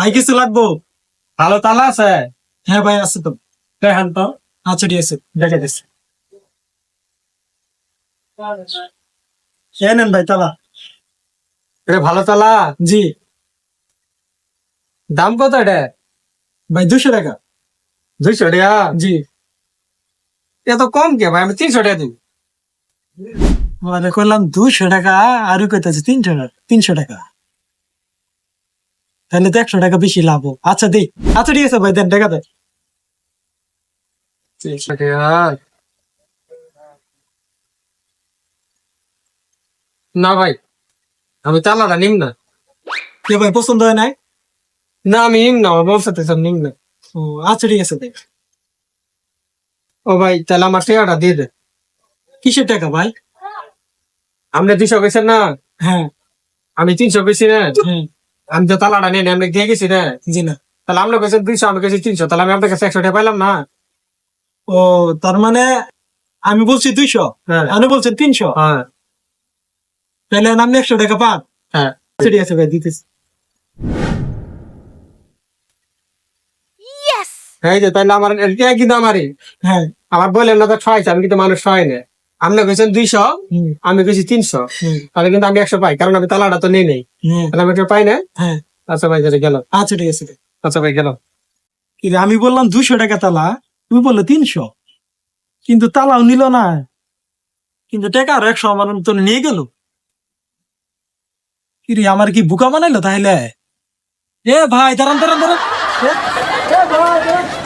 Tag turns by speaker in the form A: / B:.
A: ভাই কিছু লাগবো?
B: ভালো তালা আছে?
A: হ্যাঁ ভাই আছে তো।
B: দেখেন তো।
A: আচ্ছা ঠিক আছে দেখে দিচ্ছি। এ নেন ভাই তালা।
B: এটা ভালো তালা?
A: জি।
B: দাম কত এটা?
A: ভাই দুশো টাকা।
B: দুইশো টাকা?
A: জি।
B: এত কম কে ভাই? আমি তিনশো টাকা দিব।
A: মানে করলাম দুশো টাকা আর কইতেছে তিনশো টাকা তিনশো টাকা। তাহলে তো একশো টাকা বেশি লাভ হোক। আচ্ছা দি আচ্ছা ঠিক আছে ভাই দেন টাকা দেন
B: তিনশো টাকা। না ভাই আমি তালাটা নিম না।
A: কে ভাই পছন্দ হয় নাই?
B: না আমি নিম না আমার বলতে সব নিম না।
A: ও আচ্ছা ঠিক আছে দেখ
B: ও ভাই তাহলে আমার টাকাটা দিয়ে দে।
A: কিসের টাকা ভাই?
B: আপনি দুইশো গেছেন না?
A: হ্যাঁ।
B: আমি তিনশো গেছি না।
A: হ্যাঁ।
B: আমি তো তালাটা নিয়ে আমি দিয়ে গেছি না
A: জি না।
B: তাহলে আপনি গেছেন দুইশো আমি গেছি তিনশো তাহলে আমি আপনার কাছে একশো টাকা পাইলাম না।
A: ও তার মানে আমি বলছি দুইশো
B: হ্যাঁ।
A: আপনি বলছেন তিনশো?
B: হ্যাঁ।
A: তাহলে আপনি একশো টাকা পান।
B: হ্যাঁ।
A: ঠিক আছে ভাই দিতেছি।
B: এই যে তাহলে আমার এটা কিন্তু আমারই।
A: হ্যাঁ।
B: আমার বললেন না তো ছয়শো আমি কিন্তু মানুষ ছয় না আপনি গেছেন দুইশো আমি গেছি তিনশো। তাহলে কিন্তু আমি একশো পাই কারণ আমি তালাটা তো নেই নেই।
A: হ্যাঁ।
B: তাহলে আমি একটু পাই না?
A: হ্যাঁ।
B: আচ্ছা ভাই গেল।
A: আচ্ছা ঠিক আছে।
B: আচ্ছা ভাই গেল।
A: আমি বললাম দুশো টাকা তালা তুমি বললে তিনশো। কিন্তু তালাও নিল না। কিন্তু টাকা আর একশো আমার তো নিয়ে গেল। কি রে আমার কি বুকা বানাইলো তাহলে? এ ভাই দাঁড়ান দাঁড়ান দাঁড়ান। এ, এ ভাই, দাঁড়ান।